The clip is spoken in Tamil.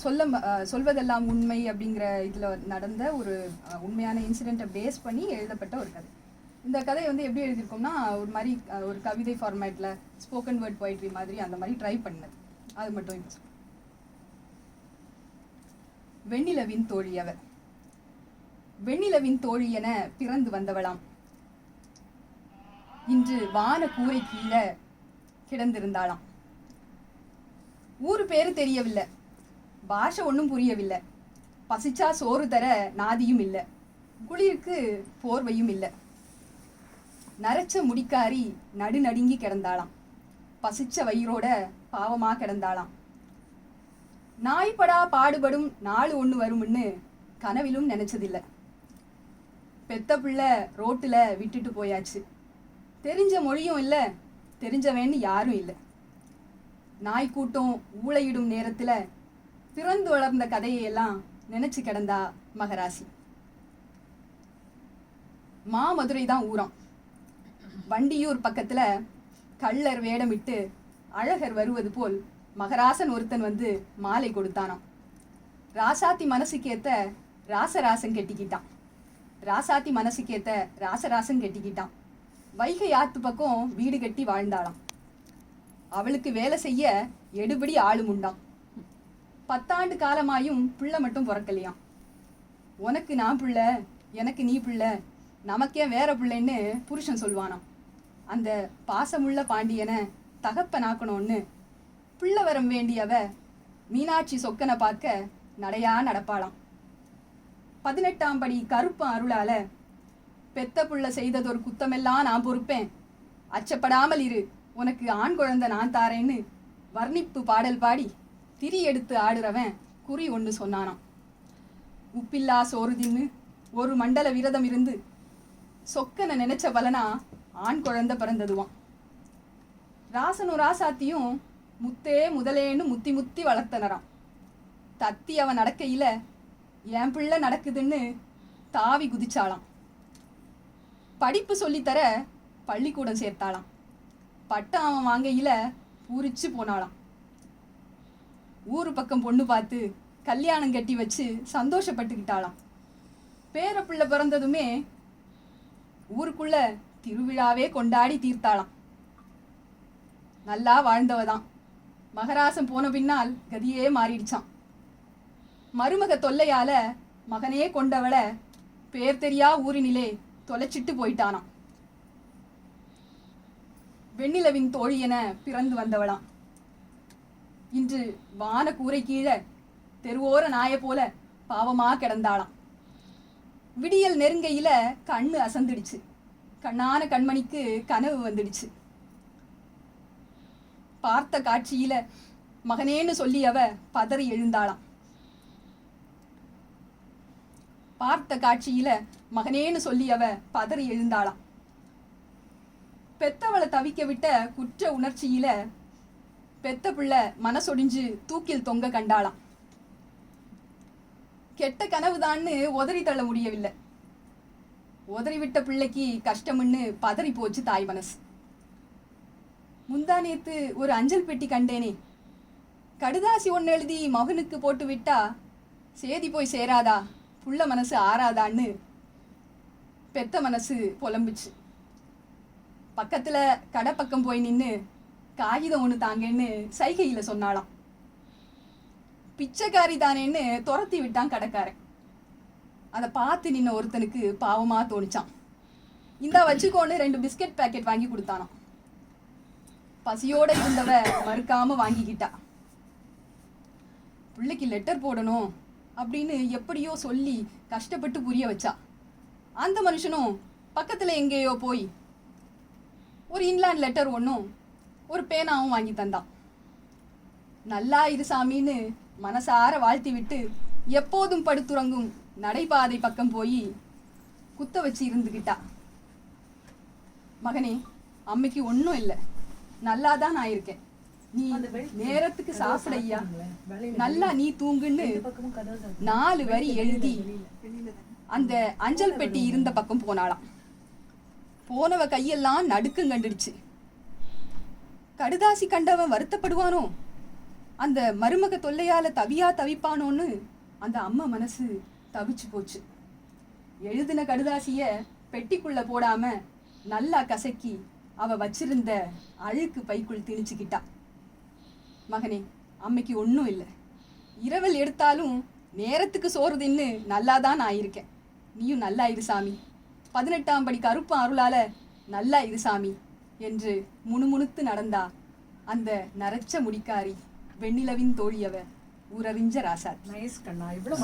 சொல்ல சொல்வதெல்லாம் உண்மை அப்படிங்கிற இதில் நடந்த ஒரு உண்மையான இன்சிடெண்ட்டை பேஸ் பண்ணி எழுதப்பட்ட ஒரு கதை. இந்த கதையை வந்து எப்படி எழுதியிருக்கோம்னா ஒரு மாதிரி ஒரு கவிதை ஃபார்மேட்டில் ஸ்போக்கன் வேர்ட் போயிட்ரி மாதிரி அந்த மாதிரி ட்ரை பண்ணது. அது மட்டும் இப்போ வெண்ணிலவின் தோழி அவர். வெண்ணிலவின் தோழி என பிறந்து வந்தவளாம். இன்று வான கூரை கீழே கிடந்திருந்தாளாம். ஊர் பேரு தெரியவில்லை. பாஷை ஒன்றும் புரியவில்லை. பசிச்சா சோறு தர நாதியும் இல்லை. குளிருக்கு போர்வையும் இல்லை. நரைச்ச முடிக்காரி நடு நடுங்கி கிடந்தாளாம். பசிச்ச வயிறோட பாவமா கிடந்தாளாம். நாய்படா பாடுபடும் நாள் ஒன்று வரும்னு கனவிலும் நினைச்சதில்லை. பெத்த பிள்ளை ரோட்டில் விட்டுட்டு போயாச்சு. தெரிஞ்ச மொழியும் இல்லை தெரிஞ்சவன்னு யாரும் இல்லை. நாய் கூட்டம் ஊளையிடும் நேரத்தில் பிறந்து வளர்ந்த கதையெல்லாம் நினைச்சு கிடந்தா மகராசி. மாமதுரை தான் ஊரம். வண்டியூர் பக்கத்துல கள்ளர் வேடமிட்டு அழகர் வருவது போல் மகராசன் ஒருத்தன் வந்து மாலை கொடுத்தானாம். ராசாத்தி மனசுக்கேத்த ராசராசன் கெட்டிக்கிட்டான். ராசாத்தி மனசுக்கேத்த ராசராசன் கெட்டிக்கிட்டான். வைகை ஆத்து பக்கம் வீடு கட்டி வாழ்ந்தாளாம். அவளுக்கு வேலை செய்ய எடுபடி ஆளும் உண்டாம். பத்தாண்டு காலமாயும் பிள்ளை மட்டும் பிறக்கலையாம். உனக்கு நான் பிள்ளை எனக்கு நீ பிள்ளை நமக்கே வேற பிள்ளைன்னு புருஷன் சொல்வானாம். அந்த பாசமுள்ள பாண்டியனை தகப்பனாக்கணும்னு பிள்ளை வரம் வேண்டியவ மீனாட்சி சொக்கனை பார்க்க நடையா நடப்பாளாம். பதினெட்டாம் படி கருப்பு அருளால பெத்த புள்ள செய்ததொரு குத்தமெல்லாம் நான் பொறுப்பேன். அச்சப்படாமல் இரு உனக்கு ஆண் குழந்தை நான் தாரேன்னு வர்ணிப்பு பாடல் பாடி திரி எடுத்து ஆடுறவன் குறி ஒன்று சொன்னானாம். உப்பில்லா சோறு தின்னு ஒரு மண்டல விரதம் இருந்து சொக்கனை நினைச்ச பலனா ஆண் குழந்தை பிறந்ததுவான் ராசனும் ராசாத்தியும் முத்தே முதலேன்னு முத்தி முத்தி வளர்த்தனராம். தத்தி அவன் நடக்கையில் என் பிள்ளை நடக்குதுன்னு தாவி குதிச்சாளாம். படிப்பு சொல்லித்தர பள்ளிக்கூடம் சேர்த்தாளாம். பட்டம் அவன் வாங்கையில் பூரிச்சு போனாளாம். ஊர் பக்கம் பொண்ணு பார்த்து கல்யாணம் கட்டி வச்சு சந்தோஷப்பட்டுக்கிட்டாளாம். பேர பிள்ளை பிறந்ததுமே ஊருக்குள்ள திருவிழாவே கொண்டாடி தீர்த்தாளாம். நல்லா வாழ்ந்தவதான். மகராசன் போன பின்னால் கதியே மாறிடுச்சான் மருமக தொல்லையால மகனே கொண்டவளை பேர் தெரியா ஊரினிலே தொலைச்சிட்டு போயிட்டானாம். வெண்ணிலவின் தோழி என பிறந்து வந்தவளாம். இன்று வான கூரை கீழே தெருவோர நாய போல பாவமா கிடந்தாளாம். விடியல் நெருங்கையில கண்ணு அசந்துடுச்சு. கண்ணான கண்மணிக்கு கனவு வந்துடுச்சு. பார்த்த காட்சியில மகனேன்னு சொல்லி அவ பதறி எழுந்தாளாம். பார்த்த காட்சியில மகனேன்னு சொல்லி அவ பதறி எழுந்தாளாம். பெத்தவளை தவிக்க விட்ட குற்ற உணர்ச்சியில பெத்த பிள்ளை மனசொடிஞ்சு தூக்கில் தொங்க கண்டாளாம். கெட்ட கனவுதான்னு உதறி தள்ள முடியவில்லை. உதறி விட்ட பிள்ளைக்கு கஷ்டம்னு பதறி போச்சு தாய் மனசு. முந்தா நேத்து ஒரு அஞ்சல் பெட்டி கண்டேனே. கடுதாசி ஒன்று எழுதி மகனுக்கு போட்டு விட்டா சேதி போய் சேராதா புள்ள மனசு ஆறாதான்னு பெத்த மனசு புலம்புச்சு. பக்கத்தில் கடை பக்கம் போய் நின்று காகிதம் ஒன்று தாங்கன்னு சைகையில் சொன்னாலாம் பிச்சைக்காரி தானேன்னு துரத்தி விட்டான் கடைக்காரன். அதை பார்த்து நின்ன ஒருத்தனுக்கு பாவமா தோணிச்சான் இந்தா வச்சுக்கோன்னு ரெண்டு பிஸ்கட் பாக்கெட் வாங்கி கொடுத்தானாம். பசியோட இருந்தவ மறுக்காம வாங்கிக்கிட்டா. பிள்ளைக்கு லெட்டர் போடணும் அப்படின்னு எப்படியோ சொல்லி கஷ்டப்பட்டு புரிய வச்சா. அந்த மனுஷனும் பக்கத்துல எங்கேயோ போய் ஒரு இன்லாண்ட் லெட்டர் ஒன்றும் ஒரு பேனாவும் வாங்கி தந்தான் நல்லா இரு சாமின்னு மனசார வாழ்த்தி விட்டு எப்போதும் படுத்துறங்கும் நடைபாதை பக்கம் போய் குத்த வச்சு இருந்துக்கிட்டா மகனே அம்மைக்கு ஒன்றும் இல்லை. நல்லா தான் நான் இருக்கேன் நீ நேரத்துக்கு சாப்பிட ஐயா நல்லா நீ தூங்குன்னு நாலு வரி எழுதி அந்த அஞ்சல் பெட்டி இருந்த பக்கம் போனாளாம். போனவ கையெல்லாம் நடுக்கம் கண்டுடுச்சு. கடுதாசி கண்டவன் வருத்தப்படுவானோ? அந்த மருமக தொல்லையால தவியா தவிப்பானோன்னு அந்த அம்மா மனசு தவிச்சு போச்சு. எழுதின கடுதாசிய பெட்டிக்குள்ள போடாம நல்லா கசக்கி அவ வச்சிருந்த அழுக்கு பைக்குள் திணிச்சுக்கிட்டா. மகனே அம்மைக்கு ஒன்றும் இல்லை. இரவல் எடுத்தாலும் நேரத்துக்கு சோறு தின்னு நல்லா தான் நான் இருக்கேன் நீயும் நல்லா இரு சாமி. பதினெட்டாம் படி கருப்பு அருளால நல்லா இரு சாமி. என்று முணுமுணுத்து நடந்தா அந்த நரச்ச முடிக்காரி வெண்ணிலவின் தோழியவ ஊரறிஞ்ச ராசா நைஸ் கண்ணா இவ்வளவு